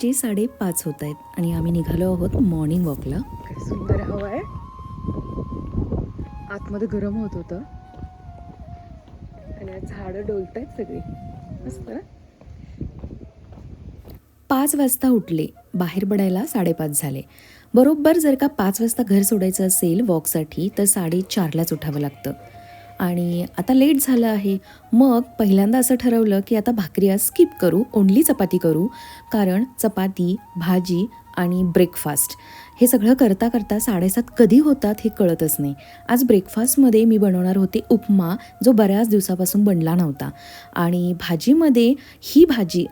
पहाटेचे साडेपाच होत आहेत आणि आम्ही निघालो आहोत मॉर्निंग वॉकला सुंदर हवा आहे. आतमध्ये गरम होत होतं. आणि झाडं डोलत आहेत सगळी. मस्त पाच वाजता उठले. बाहेर पडायला साडेपाच झाले. बरोबर जर का पाच वाजता घर सोडायचं असेल वॉकसाठी तर साडेचारलाच उठावं लागतं. आणि आता लेट झालं आहे. मग पहिल्यांदा असं ठरवलं की आता भाकरी आज स्किप करू ओनली चपाती करू. कारण चपाती भाजी आणि ब्रेकफास्ट हे सगळं करता करता साडेसात कधी होतात हे कळतच नाही. आज ब्रेकफास्टमध्ये मी बनवणार होते उपमा जो बऱ्याच दिवसापासून बनला नव्हता. आणि भाजीमध्ये ही भाजी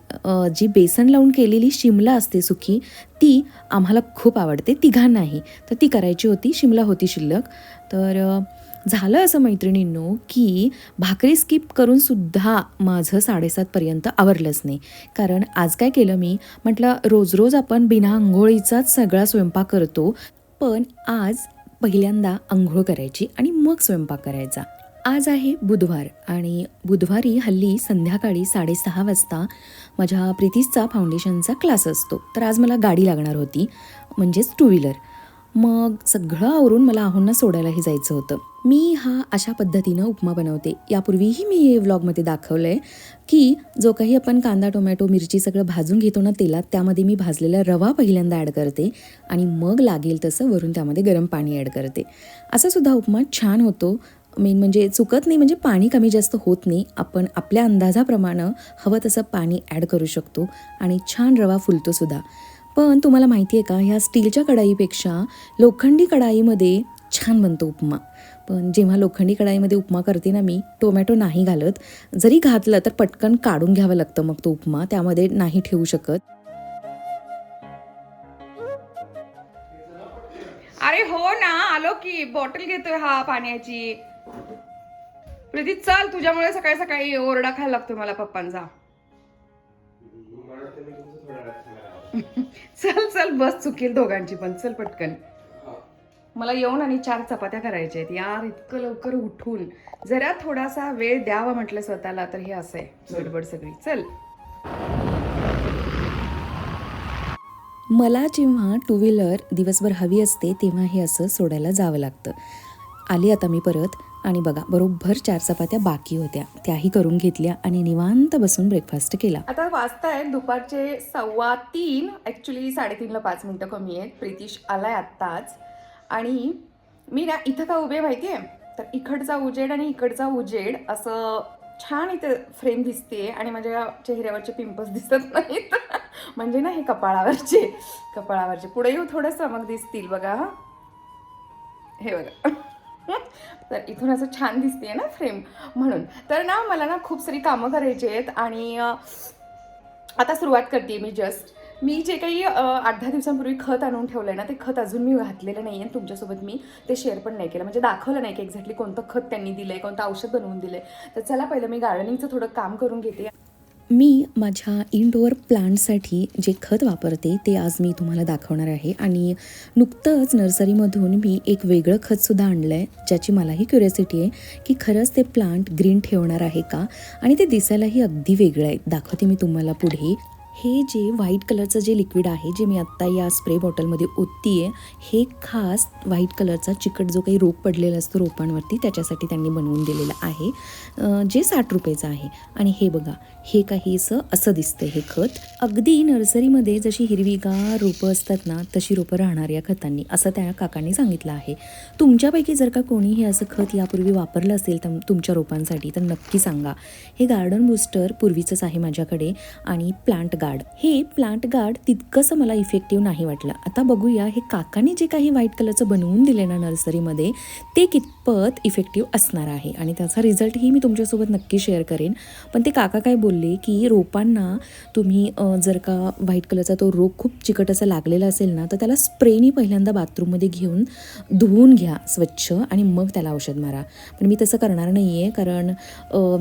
जी बेसन लावून केलेली शिमला असते सुकी ती आम्हाला खूप आवडते. तिघांनाही. तर ती करायची होती शिमला होती शिल्लक. तर झालं असं मैत्रिणींनो की भाकरी स्किप करून सुद्धा माझं साडेसातपर्यंत आवरलंच नाही. कारण आज काय केलं मी? म्हटलं रोज रोज आपण बिना आंघोळीचाच सगळा स्वयंपाक करतो पण आज पहिल्यांदा आंघोळ करायची आणि मग स्वयंपाक करायचा. आज आहे बुधवार आणि बुधवारी हल्ली संध्याकाळी साडेसहा वाजता माझ्या प्रितीसचा फाउंडेशनचा क्लास असतो. तर आज मला गाडी लागणार होती म्हणजेच टू व्हीलर मग सगळं आवरून मला आहोंना सोडायलाही जायचं होतं. मी हा अशा पद्धतीनं उपमा बनवते. यापूर्वीही मी हे व्लॉगमध्ये दाखवलं आहे की जो काही आपण कांदा टोमॅटो मिरची सगळं भाजून घेतो ना तेलात त्यामध्ये मी भाजलेला रवा पहिल्यांदा ॲड करते आणि मग लागेल तसं वरून त्यामध्ये गरम पाणी ॲड करते. असा सुद्धा उपमा छान होतो. मेन म्हणजे चुकत नाही म्हणजे पाणी कमी जास्त होत नाही. आपण आपल्या अंदाजाप्रमाणे हवं तसं पाणी ॲड करू शकतो आणि छान रवा फुलतो सुद्धा. पण तुम्हाला माहिती आहे का ह्या स्टीलच्या कढाईपेक्षा लोखंडी कढाईमध्ये छान बनतो उपमा. पण जेव्हा लोखंडी कढाईमध्ये उपमा करते ना मी टोमॅटो नाही घालत. जरी घातलं तर पटकन काढून घ्यावं लागतं मग तो उपमा त्यामध्ये नाही ठेवू शकत. अरे हो ना आलो की बॉटल घेतोय हा पाण्याची. प्रीती चल तुझ्यामुळे सकाळी सकाळी ओरडा खायला लागतोय मला पप्पांचा. चल चल बस चुकील दोघांची पण. चल पटकन. मला येऊन आणि चार चपात्या करायच्या आहेत. यार इतकं लवकर उठून. जरा थोडासा वेळ द्यावा म्हटलं स्वतःला तर हे असं आहे. गडबड सगळी. चल. मला जेव्हा टू व्हीलर दिवसभर हवी असते तेव्हा हे असं सोडायला जावं लागतं. आली आता मी परत आणि बघा बरोबर चार चपात्या बाकी होत्या. त्याही करून घेतल्या आणि निवांत बसून ब्रेकफास्ट केला. आता वाजताय दुपारचे सव्वा तीन. ॲक्च्युली साडेतीनला पाच मिनटं कमी आहेत. प्रितीश आलाय आत्ताच. आणि मी ना इथं का उभे माहिती आहे तर इकडचा उजेड आणि इकडचा उजेड असं छान इथे फ्रेम दिसते आणि माझ्या चेहऱ्यावरचे पिंपल्स दिसत नाहीत. म्हणजे ना हे कपाळावरचे कपाळावरचे. पुढे येऊ थोडंसं मग दिसतील बघा हे. बघा. तर इथून असं छान दिसते ना फ्रेम म्हणून. तर ना मला ना खूप सारी कामं करायची आहेत आणि आता सुरुवात करते मी जस्ट मी जे काही आठ दहा दिवसांपूर्वी खत आणून ठेवलं आहे ना ते खत अजून मी घातलेलं नाही आहे तुमच्यासोबत मी ते शेअर पण नाही केलं. म्हणजे दाखवलं नाही की एक्झॅक्टली कोणतं खत त्यांनी दिलं आहे कोणतं औषध बनवून दिलं आहे तर चला पहिलं मी गार्डनिंगचं थोडं काम करून घेते. मी माझ्या इनडोअर प्लांटसाठी जे खत वापरते ते आज मी तुम्हाला दाखवणार आहे. आणि नुकतंच नर्सरीमधून मी एक वेगळं खतसुद्धा आणलं आहे ज्याची मलाही क्युरियोसिटी आहे की खरंच ते प्लांट ग्रीन ठेवणार आहे का? आणि ते दिसायलाही अगदी वेगळं आहे. दाखवते मी तुम्हाला पुढे. हे जे व्हाईट कलरचं जे लिक्विड आहे जे मी आत्ता या स्प्रे बॉटलमध्ये ओतती आहे हे खास व्हाईट कलरचा चिकट जो काही रोप पडलेला असतो रोपांवरती त्याच्यासाठी त्यांनी बनवून दिलेलं आहे. जे साठ रुपयाचं आहे. आणि हे बघा हे काहीसं असं दिसतं हे खत. अगदी नर्सरीमध्ये जशी हिरवीगार रोपं असतात ना तशी रोपं राहणार या खतांनी असं त्या काकांनी सांगितलं आहे. तुमच्यापैकी जर का कोणी हे असं खत यापूर्वी वापरलं असेल तर तुमच्या रोपांसाठी तर नक्की सांगा. हे गार्डन बुस्टर पूर्वीचंच आहे माझ्याकडे आणि प्लांट गार्ड हे प्लांट गार्ड तितकंसं मला इफेक्टिव्ह नाही वाटलं. आता बघूया हे काकांनी जे काही व्हाईट कलरचं बनवून दिले ना नर्सरीमध्ये ते कितपत इफेक्टिव्ह असणार आहे? आणि त्याचा रिझल्टही मी तुमच्यासोबत नक्की शेअर करेन. पण ते काका काय बोलले की रोपांना तुम्ही जर का व्हाईट कलरचा तो रोग खूप चिकट असा लागलेला असेल ना तर त्याला स्प्रेनी पहिल्यांदा बाथरूममध्ये घेऊन धुवून घ्या स्वच्छ आणि मग त्याला औषध मारा. पण मी तसं करणार नाही आहे कारण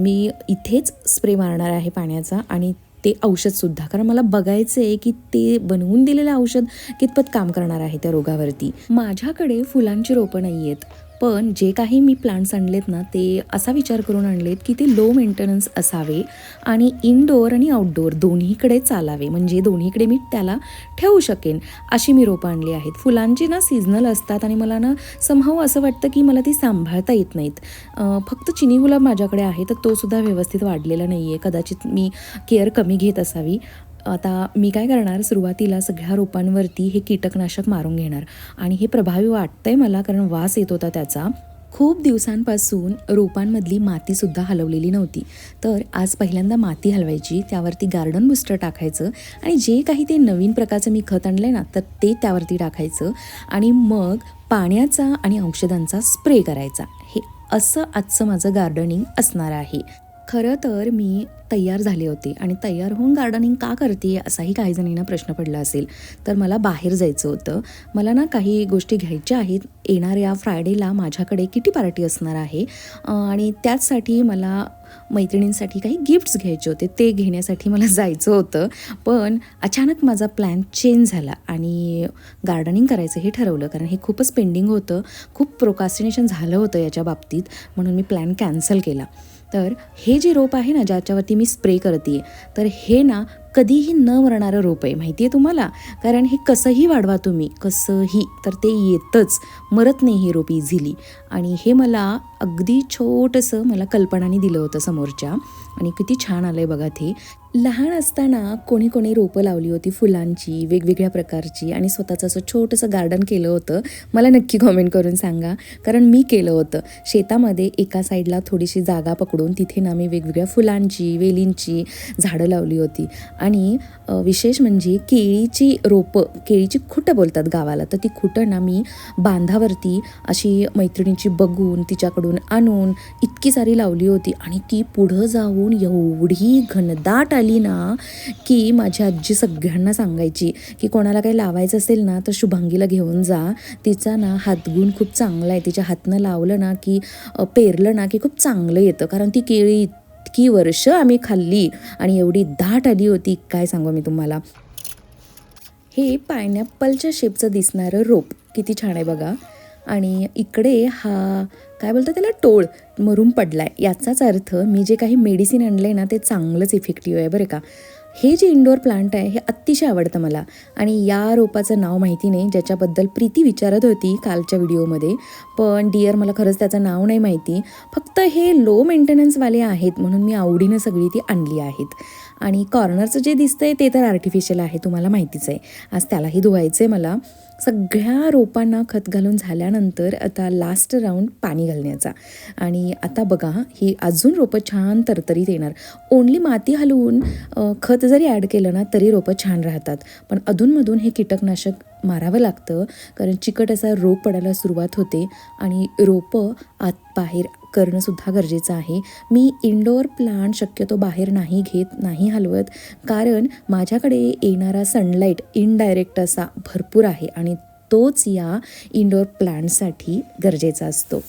मी इथेच स्प्रे मारणार आहे पाण्याचा आणि ते औषधसुद्धा कारण मला बघायचं आहे की ते बनवून दिलेलं औषध कितपत काम करणार आहे त्या रोगावरती. माझ्याकडे फुलांची रोपं नाही आहेत पण जे काही मी प्लांट्स आणलेत ना ते असा विचार करून आणलेत की ते लो मेंटेनन्स असावे आणि इनडोअर आणि आउटडोअर दोन्हीकडे चालावे. म्हणजे दोन्हीकडे मी त्याला ठेवू शकेन अशी मी रोपं आणली आहेत. फुलांची ना सीझनल असतात आणि मला ना समहाव असं वाटतं की मला ती सांभाळता येत नाहीत. फक्त चिनी गुलाब माझ्याकडे आहे तर तो सुद्धा व्यवस्थित वाढलेला नाही आहे कदाचित मी केअर कमी घेत असावी. आता मी काय करणार? सुरुवातीला सगळ्या रोपांवरती हे कीटकनाशक मारून घेणार. आणि हे प्रभावी वाटतंय मला कारण वास येत होता त्याचा. खूप दिवसांपासून रोपांमधली मातीसुद्धा हलवलेली नव्हती. तर आज पहिल्यांदा माती हलवायची त्यावरती गार्डन बुस्टर टाकायचं आणि जे काही ते नवीन प्रकारचं मी खत आणलं आहे ना तर ते त्यावरती टाकायचं आणि मग पाण्याचा आणि औषधांचा स्प्रे करायचा. हे असं आजचं माझं गार्डनिंग असणार आहे. खरं तर मी तयार झाले होते. आणि तयार होऊन गार्डनिंग का करते असाही काही जणींना प्रश्न पडला असेल. तर मला बाहेर जायचं होतं. मला ना काही गोष्टी घ्यायच्या आहेत. येणाऱ्या फ्रायडेला माझ्याकडे किटी पार्टी असणार आहे? आणि त्याचसाठी मला मैत्रिणींसाठी काही गिफ्ट्स घ्यायचे होते. ते घेण्यासाठी मला जायचं होतं. पण अचानक माझा प्लॅन चेंज झाला. आणि गार्डनिंग करायचं हे ठरवलं. कारण हे खूपच पेंडिंग होतं. खूप प्रोकास्टिनेशन झालं होतं याच्या बाबतीत. म्हणून मी प्लॅन कॅन्सल केला. तर हे जे रोप आहे ना ज्याच्यावरती मी स्प्रे करते तर हे ना कधीही न मरणारं रोप आहे. माहिती आहे तुम्हाला? कारण हे कसंही वाढवा तुम्ही कसंही तर ते येतच. मरत नाही हे रोप इझिली आणि हे मला अगदी छोटंसं मला कल्पनाने दिलं होतं समोरच्या. आणि किती छान आलं आहे बघा ते. लहान असताना कोणी कोणी रोपं लावली होती फुलांची वेगवेगळ्या प्रकारची. आणि स्वतःचं असं छोटंसं गार्डन केलं होतं. मला नक्की कॉमेंट करून सांगा. कारण मी केलं होतं. शेतामध्ये एका साईडला थोडीशी जागा पकडून तिथे ना मी वेगवेगळ्या फुलांची वेलींची झाडं लावली होती. आणि विशेष म्हणजे केळीची रोपं केळीची खुटं बोलतात गावाला. तर ती खुटं ना मी बांधावरती अशी मैत्रिणीची बघून तिच्याकडून आणून इतकी सारी लावली होती आणि ती पुढं जाऊन एवढी घनदाट आली ना की माझी आजी सगळ्यांना सांगायची की कोणाला काही लावायचं असेल ना तर शुभांगीला घेऊन जा. तिचा ना हातगुण खूप चांगला आहे. तिच्या हातनं लावलं ना की पेरलं ना की खूप चांगलं येतं. कारण ती केळी इतकी वर्ष आम्ही खाल्ली आणि एवढी दाट आली होती काय सांगू मी तुम्हाला? हे पायनॅपलच्या शेपचं दिसणारं रोप. किती छान आहे बघा. आणि इकडे हा काय बोलतात त्याला? टोळ मरून पडला आहे याचाच अर्थ मी जे काही मेडिसिन आणलं आहे ना ते चांगलंच इफेक्टिव्ह आहे बरं का. हे जे इंडोअर प्लांट आहे हे अतिशय आवडतं मला. आणि या रोपाचं नाव माहिती नाही ज्याच्याबद्दल प्रीती विचारत होती कालच्या व्हिडिओमध्ये पण डिअर मला खरंच त्याचं नाव नाही माहिती. फक्त हे लो मेंटेनन्सवाले आहेत म्हणून मी आवडीनं सगळी ती आणली आहेत. आणि कॉर्नरचं जे दिसतंय ते तर आर्टिफिशियल आहे तुम्हाला माहितीच आहे. आज त्यालाही धुवायचं आहे मला. सगळ्या रोपांना खत घालून झाल्यानंतर आता लास्ट राऊंड पाणी घालण्याचा. आणि आता बघा ही अजून रोपं छान तरतरीत येणार. ओनली माती हलवून खत जरी ॲड केलं ना तरी रोपं छान राहतात. पण अधूनमधून हे कीटकनाशक मारावं लागतं कारण चिकट असा रोग पडायला सुरुवात होते आणि रोपं आत बाहेर करणं सुद्धा गरजेचं आहे. मी इनडोअर प्लांट शक्यतो बाहेर नाही घेत नाही हलवत. कारण माझ्याकडे येणारा सनलाईट इनडायरेक्ट असा भरपूर आहे आणि तोच या इनडोअर प्लांटसाठी गरजेचा असतो.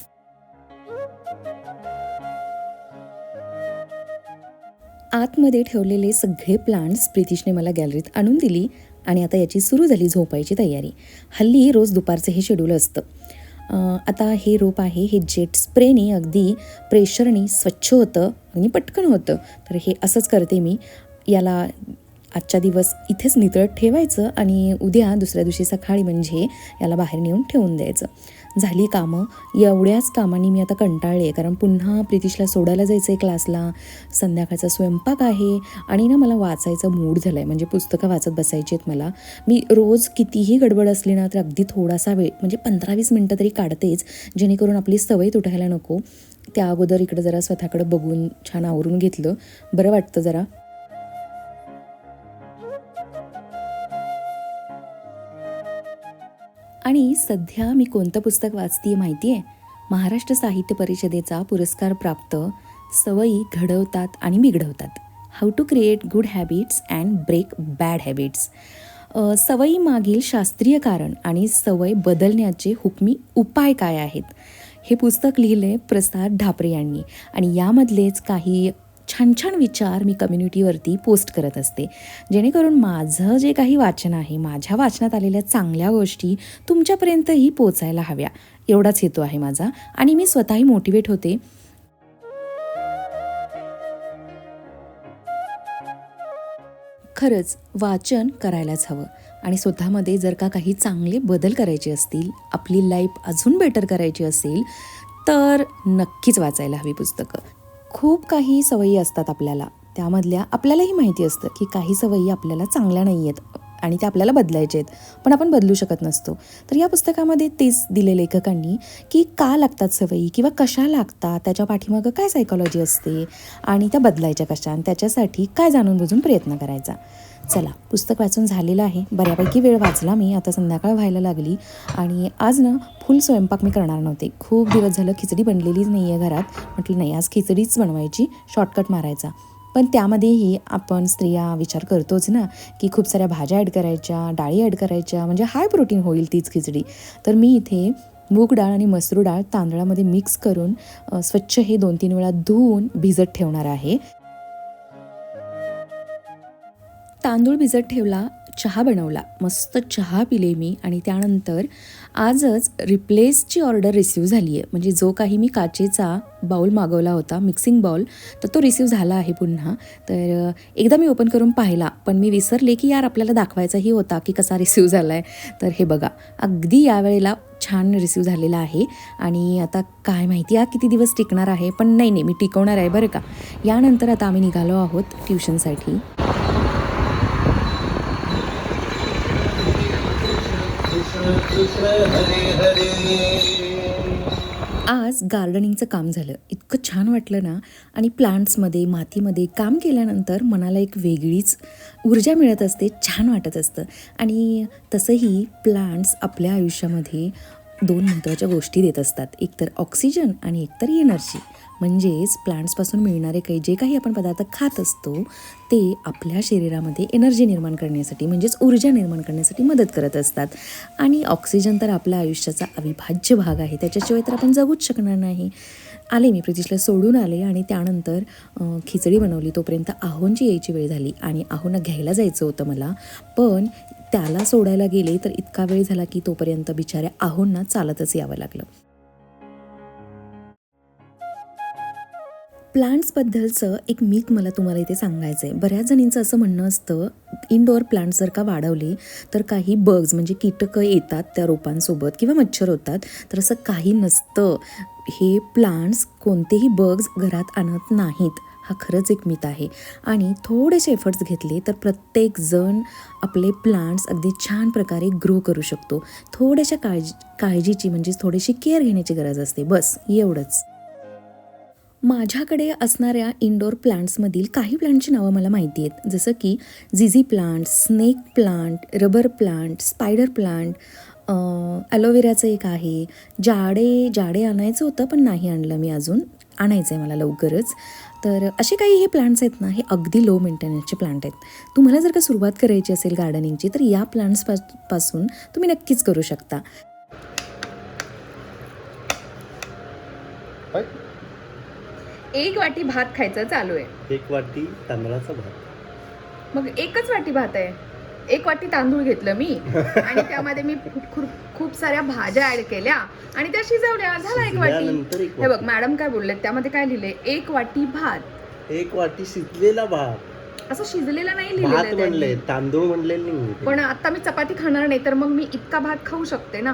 आतमध्ये ठेवलेले सगळे प्लांट्स प्रितिशने मला गॅलरीत आणून दिली आणि आता याची सुरू झाली झोपायची तयारी. हल्ली रोज दुपारचं हे शेड्यूल असतं. आता हे रोप आहे हे जेट स्प्रेने अगदी प्रेशरने स्वच्छ होतं आणि पटकन होतं. तर हे असंच करते मी. याला आजच्या दिवस इथेच नितळत ठेवायचं आणि उद्या दुसऱ्या दिवशी सकाळी म्हणजे याला बाहेर नेऊन ठेवून द्यायचं. झाली कामं. एवढ्याच कामांनी मी आता कंटाळले आहे. कारण पुन्हा प्रितिशला सोडायला जायचं आहे क्लासला. संध्याकाळचा स्वयंपाक आहे. आणि ना मला वाचायचा मूड झाला आहे म्हणजे पुस्तकं वाचत बसायची आहेत मला. मी रोज कितीही गडबड असली ना तर अगदी थोडासा वेळ म्हणजे पंधरा वीस मिनटं तरी काढतेच जेणेकरून आपली सवय तुटायला नको. त्या अगोदर इकडं जरा स्वतःकडं बघून छान आवरून घेतलं. बरं वाटतं जरा. आणि सध्या मी कोणतं पुस्तक वाचते माहिती आहे महाराष्ट्र साहित्य परिषदेचा पुरस्कार प्राप्त सवयी घडवतात आणि बिघडवतात. How to create good habits and break bad habits सवयीमागील शास्त्रीय कारण आणि सवय बदलण्याचे हुकमी उपाय काय आहेत? हे पुस्तक लिहिले प्रसाद ढापरे यांनी. आणि यामधलेच काही छान छान विचार मी कम्युनिटीवरती पोस्ट करत असते. जेणेकरून माझं जे काही वाचन आहे माझ्या वाचनात आलेल्या चांगल्या गोष्टी तुमच्यापर्यंतही पोचायला हव्या. एवढाच हेतू आहे माझा आणि मी स्वतःही मोटिवेट होते. खरंच वाचन करायलाच हवं. आणि स्वतःमध्ये जर का काही चांगले बदल करायचे असतील आपली लाईफ अजून बेटर करायची असेल तर नक्कीच वाचायला हवी पुस्तकं. खूप काही सवयी असतात आपल्याला. त्यामधल्या आपल्यालाही माहिती असतं की काही सवयी आपल्याला चांगल्या नाही आहेत आणि त्या आपल्याला बदलायचे आहेत. पण आपण बदलू शकत नसतो. तर या पुस्तकामध्ये तेच दिले लेखकांनी की का लागतात सवयी किंवा कशा लागतात त्याच्या पाठीमागं काय सायकॉलॉजी असते आणि त्या बदलायच्या कशा आणि त्याच्यासाठी काय जाणून बुजून प्रयत्न करायचा. चला पुस्तक वाचून झालेलं आहे. बऱ्यापैकी वेळ वाचला मी आता संध्याकाळ व्हायला लागली. आणि आज ना फुल स्वयंपाक मी करणार नव्हते. खूप दिवस झालं खिचडी बनलेलीच नाही आहे घरात. म्हटलं नाही आज खिचडीच बनवायची शॉर्टकट मारायचा. पण त्यामध्येही आपण स्त्रिया विचार करतोच ना की खूप साऱ्या भाज्या ॲड करायच्या डाळी ॲड करायच्या म्हणजे हाय प्रोटीन होईल तीच खिचडी. तर मी इथे मूग डाळ आणि मसूर डाळ तांदळामध्ये मिक्स करून स्वच्छ हे दोन तीन वेळा धुवून भिजत ठेवणार आहे. तांदूळ भिजत ठेवला चहा बनवला. मस्त चहा पिले मी आणि त्यानंतर आजच रिप्लेसची ऑर्डर रिसीव झाली आहे. म्हणजे जो काही मी काचेचा बाऊल मागवला होता मिक्सिंग बाऊल तर तो रिसीव झाला आहे पुन्हा. तर एकदा मी ओपन करून पाहिला पण मी विसरले की यार आपल्याला दाखवायचाही होता की कसा रिसीव झाला आहे तर हे बघा अगदी यावेळेला छान रिसीव झालेला आहे. आणि आता काय माहिती आहे किती दिवस टिकणार आहे? पण नाही नाही मी टिकवणार आहे बरं का? यानंतर आता आम्ही निघालो आहोत ट्युशनसाठी आज गार्डनिंगचं काम झालं. इतकं छान वाटलं ना. आणि प्लांट्समध्ये मातीमध्ये काम केल्यानंतर मनाला एक वेगळीच ऊर्जा मिळत असते छान वाटत असतं. आणि तसंही प्लांट्स आपल्या आयुष्यामध्ये दोन महत्त्वाच्या गोष्टी देत असतात. एकतर ऑक्सिजन आणि एकतर एनर्जी म्हणजेच प्लांट्सपासून मिळणारे काही जे काही आपण पदार्थ खात असतो ते आपल्या शरीरामध्ये एनर्जी निर्माण करण्यासाठी म्हणजेच ऊर्जा निर्माण करण्यासाठी मदत करत असतात. आणि ऑक्सिजन तर आपल्या आयुष्याचा अविभाज्य भाग आहे. त्याच्याशिवाय तर आपण जगूच शकणार नाही. आले मी प्रतीशला सोडून आले आणि त्यानंतर खिचडी बनवली. तोपर्यंत आहोंची यायची वेळ झाली आणि आहोंना घ्यायला जायचं होतं मला. पण त्याला सोडायला गेले तर इतका वेळ झाला की तोपर्यंत बिचाऱ्या आहोंना चालतच यावं लागलं. प्लांट्सबद्दलचं एक मीत मला तुम्हाला इथे सांगायचं आहे बऱ्याच जणींचं असं म्हणणं असतं इनडोअर प्लांट्स जर का वाढवले तर काही बग्स म्हणजे कीटकं येतात त्या रोपांसोबत किंवा मच्छर होतात तर असं काही नसतं. हे प्लांट्स कोणतेही बग्स घरात आणत नाहीत. हा खरंच एक मित आहे. आणि थोडेसे एफर्ट्स घेतले तर प्रत्येक जण आपले प्लांट्स अगदी छान प्रकारे ग्रो करू शकतो. थोड्याशा काळजी काळजीची म्हणजेच थोडीशी केअर घेण्याची गरज असते. बस एवढंच. माझ्याकडे असणाऱ्या इनडोअर प्लांट्समधील काही प्लांटची नावं मला माहिती आहेत. जसं की झिझी plant snake plant rubber plant spider plant ॲलोवेराचं एक आहे. जाडे जाडे आणायचं होतं पण नाही आणलं मी अजून. आणायचं आहे मला लवकरच. तर असे काही हे प्लांट्स आहेत ना हे अगदी लो मेंटेनन्सचे प्लांट आहेत. तुम्हाला जर का सुरुवात करायची असेल गार्डनिंगची तर या प्लांट्सपासून तुम्ही नक्कीच करू शकता? एक वाटी भात खायचं चालू आहे. एक वाटी तांदळाचा भात. मग एकच वाटी भात आहे? एक वाटी तांदूळ घेतलं मी. आणि त्यामध्ये मी खूप साऱ्या भाज्या ऍड केल्या. आणि त्या शिजवल्या. झाला एक वाटी. हे बघ. मॅडम काय बोलले? त्यामध्ये काय लिहिले? एक वाटी भात. एक वाटी शिजलेला भात. असं शिजलेला नाही लिहिलेलं. तांदूळ म्हणले नाही. पण आता मी चपाती खाणार नाही तर मग मी इतका भात खाऊ शकते ना?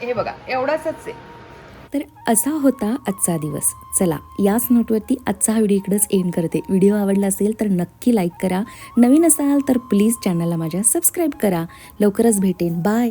हे बघा एवढाच आहे. तर असा होता आजचा दिवस. चला याच नोटवरती आजचा हा व्हिडिओ एंड करते. व्हिडिओ आवडला असेल तर नक्की लाईक करा. नवीन असाल तर प्लीज चॅनलला माझ्या सबस्क्राईब करा. लवकरच भेटेन. बाय